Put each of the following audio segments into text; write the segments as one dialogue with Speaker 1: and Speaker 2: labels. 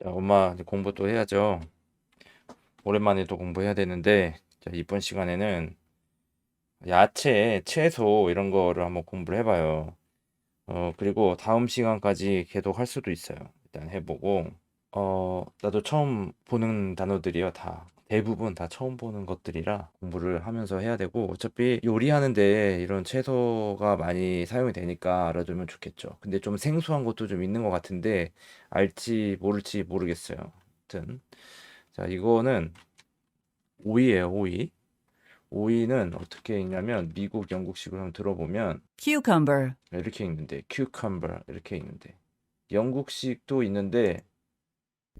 Speaker 1: 자, 엄마 이제 공부 또 해야죠. 오랜만에 또 공부해야 되는데, 자, 이번 시간에는 야채, 채소 이런 거를 한번 공부를 해봐요. 어, 그리고 다음 시간까지 계속 할 수도 있어요. 일단 해보고, 어, 나도 처음 보는 단어들이요. 다. 대부분 다 처음 보는 것들이라 공부를 하면서 해야 되고, 어차피 요리하는데 이런 채소가 많이 사용이 되니까 알아두면 좋겠죠. 근데 좀 생소한 것도 좀 있는 것 같은데, 알지 모를지 모르겠어요. 아무튼. 자, 이거는 오이예요, 오이. 오이는 어떻게 읽냐면 미국, 영국식으로 한번 들어보면
Speaker 2: cucumber,
Speaker 1: 이렇게 읽는데 cucumber 이렇게 읽는데 영국식도 있는데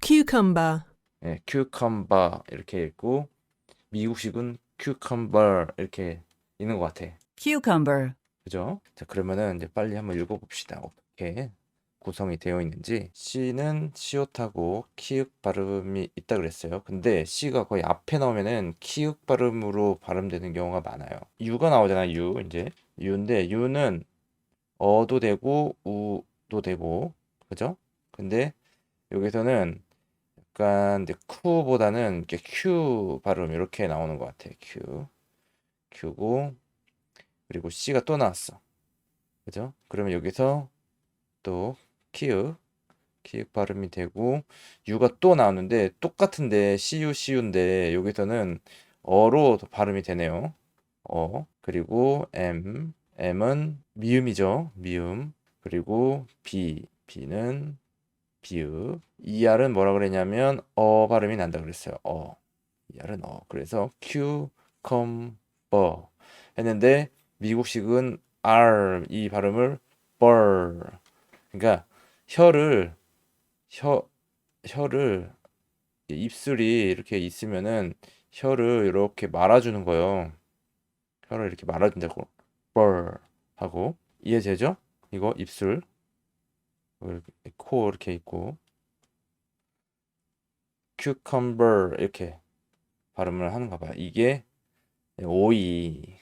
Speaker 3: cucumber,
Speaker 1: 예, cucumber 이렇게 읽고 미국식은 cucumber 이렇게 읽는 것 같아.
Speaker 2: cucumber,
Speaker 1: 그죠? 자, 그러면은 이제 빨리 한번 읽어봅시다. 어떻게 구성이 되어 있는지. C는 시옷하고 키읔 발음이 있다 그랬어요. 근데 C가 거의 앞에 나오면은 키읔 발음으로 발음되는 경우가 많아요. U가 나오잖아요. U 이제 U인데 U는 어도 되고 우도 되고 그죠? 근데 여기서는 약간 이제 쿠보다는 이렇게 Q 발음 이렇게 나오는 것 같아. Q Q고 그리고 C가 또 나왔어. 그죠? 그러면 여기서 또 키읔 키읔 발음이 되고 U가 또 나오는데 똑같은데 CU CU인데 여기서는 어로 발음이 되네요. 어 그리고 M M은 미음이죠. 미음 그리고 B B는 비읍. ER은 뭐라 그랬냐면 어 발음이 난다 그랬어요. 어. ER은 어. 그래서 컴버 했는데 미국식은 R 이 발음을 벌 그러니까 혀를 혀 혀를 입술이 이렇게 있으면은 혀를 이렇게 말아주는 거예요. 혀를 이렇게 말아준다고. 벌 하고. 이해되죠? 이거? 입술 코 이렇게 있고 cucumber 이렇게 발음을 하는가 봐요. 이게 오이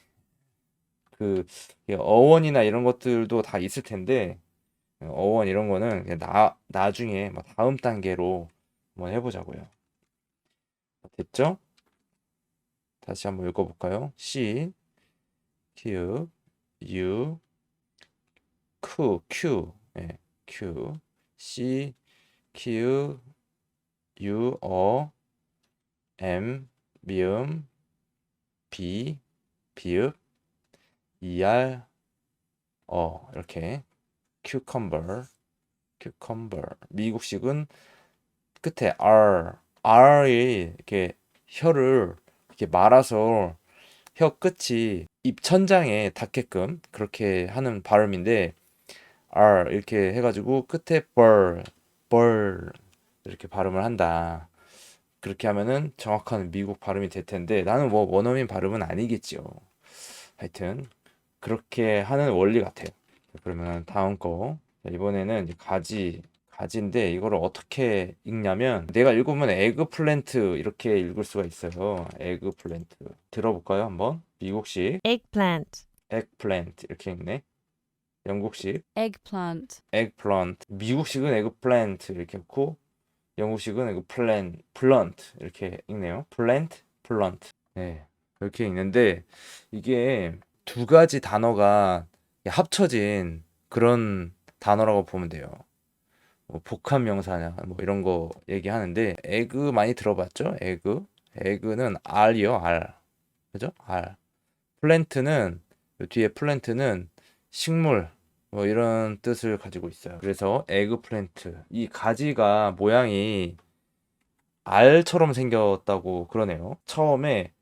Speaker 1: 그 어원이나 이런 것들도 다 있을 텐데 어원 이런 거는 나 나중에 뭐 다음 단계로 한번 해보자고요. 됐죠? 다시 한번 읽어볼까요? C, Q, U, Q, Q, 예, Q, C, Q, U, 어, M, 미음, B, 비읍, ER, 어, 이렇게 cucumber, cucumber. 미국식은 끝에 R, R이 이렇게 혀를 이렇게 말아서 혀 끝이 입 천장에 닿게끔 그렇게 하는 발음인데 R 이렇게 해가지고 끝에 burr, burr 이렇게 발음을 한다. 그렇게 하면은 정확한 미국 발음이 될 텐데 나는 뭐 원어민 발음은 아니겠지요. 하여튼 그렇게 하는 원리 같아요. 그러면 다음 거 자, 이번에는 가지 가지인데 이거를 어떻게 읽냐면 내가 읽으면 에그플랜트 이렇게 읽을 수가 있어요. 에그플랜트 들어볼까요 한번? 미국식
Speaker 3: eggplant,
Speaker 1: 에그플랜트 이렇게 읽네. 영국식
Speaker 4: eggplant,
Speaker 1: 에그플란트 미국식은 에그플랜트 이렇게 읽고 영국식은 에그플랜 플런트 이렇게 읽네요. 플랜트 플런트 네 이렇게 읽는데 이게 두 가지 단어가 합쳐진 그런 단어라고 보면 돼요. 뭐 복합 명사냐 뭐 이런 거 얘기하는데 에그 많이 들어봤죠? 에그 에그는 R이요 R 그죠? R 플랜트는 요 뒤에 플랜트는 식물 뭐 이런 뜻을 가지고 있어요. 그래서 에그 플랜트 이 가지가 모양이 알처럼 생겼다고 그러네요. 처음에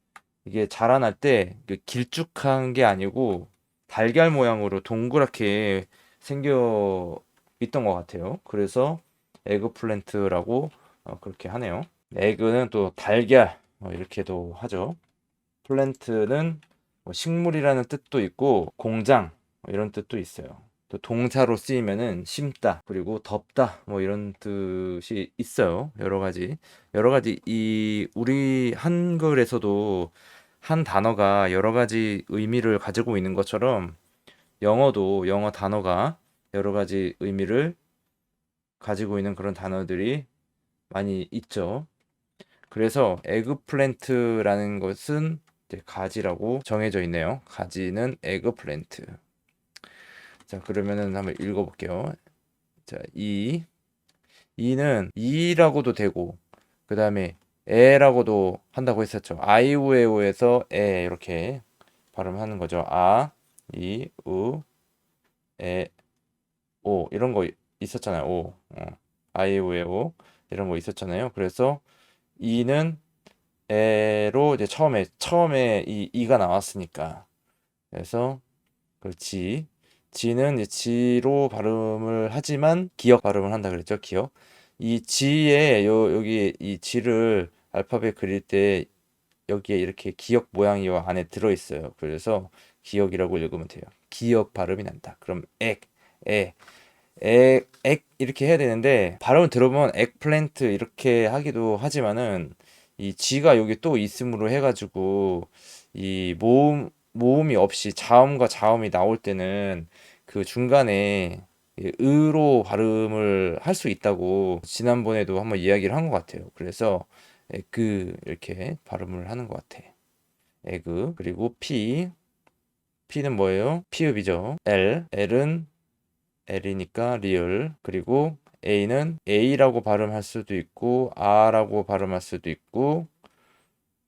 Speaker 1: 이게 자라날 때 이게 길쭉한 게 아니고 달걀 모양으로 동그랗게 생겨 있던 것 같아요. 그래서 에그플랜트라고 어, 그렇게 하네요. 에그는 또 달걀 어, 이렇게도 하죠. 플랜트는 뭐 식물이라는 뜻도 있고 공장 뭐 이런 뜻도 있어요. 또 동사로 쓰이면은 심다 그리고 덮다 뭐 이런 뜻이 있어요. 여러 가지 여러 가지 이 우리 한글에서도 한 단어가 여러 가지 의미를 가지고 있는 것처럼 영어도 영어 단어가 여러 가지 의미를 가지고 있는 그런 단어들이 많이 있죠. 그래서 에그플랜트라는 것은 가지라고 정해져 있네요. 가지는 에그플랜트. 자, 그러면은 한번 읽어볼게요. 자, 이 이는 이라고도 되고 그 다음에 에라고도 한다고 했었죠. 아이우에오에서 에 이렇게 발음하는 거죠. 아, 이, 우, 에, 오 이런 거 있었잖아요. 오, 어. 아이우에오 이런 거 있었잖아요. 그래서 이는 에로 이제 처음에 처음에 이 이가 나왔으니까 그래서 그 지, 지는 지로 발음을 하지만 기억 발음을 한다 그랬죠. 기억. 이 지에 요 여기 이 지를 알파벳 그릴 때 여기에 이렇게 기억 모양이 요 안에 들어 있어요. 그래서 기억이라고 읽으면 돼요. 기억 발음이 난다. 그럼 액, 에, 액, 액 이렇게 해야 되는데 발음을 들어보면 액플랜트 이렇게 하기도 하지만은 이 지가 여기 또 있음으로 해가지고 이 모음 모음이 없이 자음과 자음이 나올 때는 그 중간에 이 으로 발음을 할 수 있다고 지난번에도 한번 이야기를 한 것 같아요. 그래서 에그 이렇게 발음을 하는 것 같아. 에그 그리고 P P는 뭐예요? 피읍이죠. L L은 L이니까 리얼 그리고 A는 A라고 발음할 수도 있고 R라고 발음할 수도 있고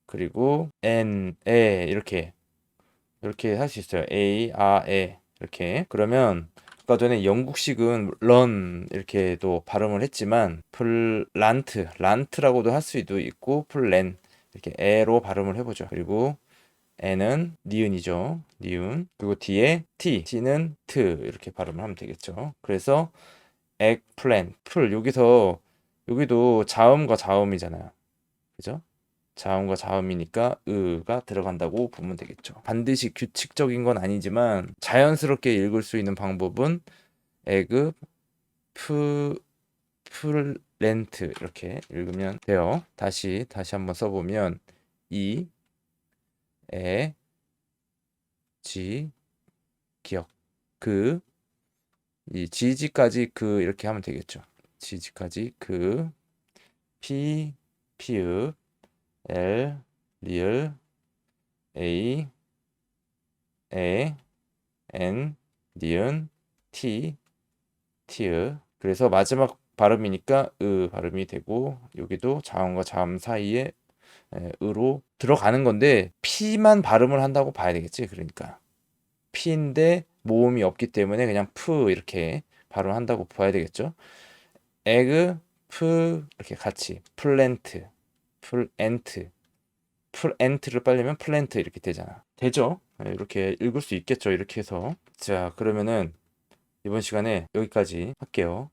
Speaker 1: 그리고 N, 에 이렇게 이렇게 할 수 있어요. A, 아, 에 이렇게 그러면 아까 전에 영국식은 런 이렇게도 발음을 했지만 플란트, 란트라고도 할 수도 있고 플랜 이렇게 에로 발음을 해보죠. 그리고 에는 니은이죠. 니은. 그리고 뒤에 t, t는 트 이렇게 발음을 하면 되겠죠. 그래서 에그플랜, 풀 여기서 여기도 자음과 자음이잖아요. 그죠? 자음과 자음이니까 으가 들어간다고 보면 되겠죠. 반드시 규칙적인 건 아니지만 자연스럽게 읽을 수 있는 방법은 에그 프 플랜트 이렇게 읽으면 돼요. 다시 다시 한번 써보면 이, 에, 지, 기억 그 이 지지까지 그 이렇게 하면 되겠죠. 지지까지 그 피, 피읍 L, 리을, A, 에, N, 니은, T, 티으. 그래서 마지막 발음이니까 으 발음이 되고 여기도 자음과 자음 사이에 에, 으로 들어가는 건데 P만 발음을 한다고 봐야 되겠지. 그러니까 P인데 모음이 없기 때문에 그냥 푸 이렇게 발음한다고 봐야 되겠죠. 에그, 프 이렇게 같이 플랜트 플엔트. 플엔트를 빨리면 플랜트 이렇게 되잖아. 되죠? 네, 이렇게 읽을 수 있겠죠 이렇게 해서. 자 그러면은 이번 시간에 여기까지 할게요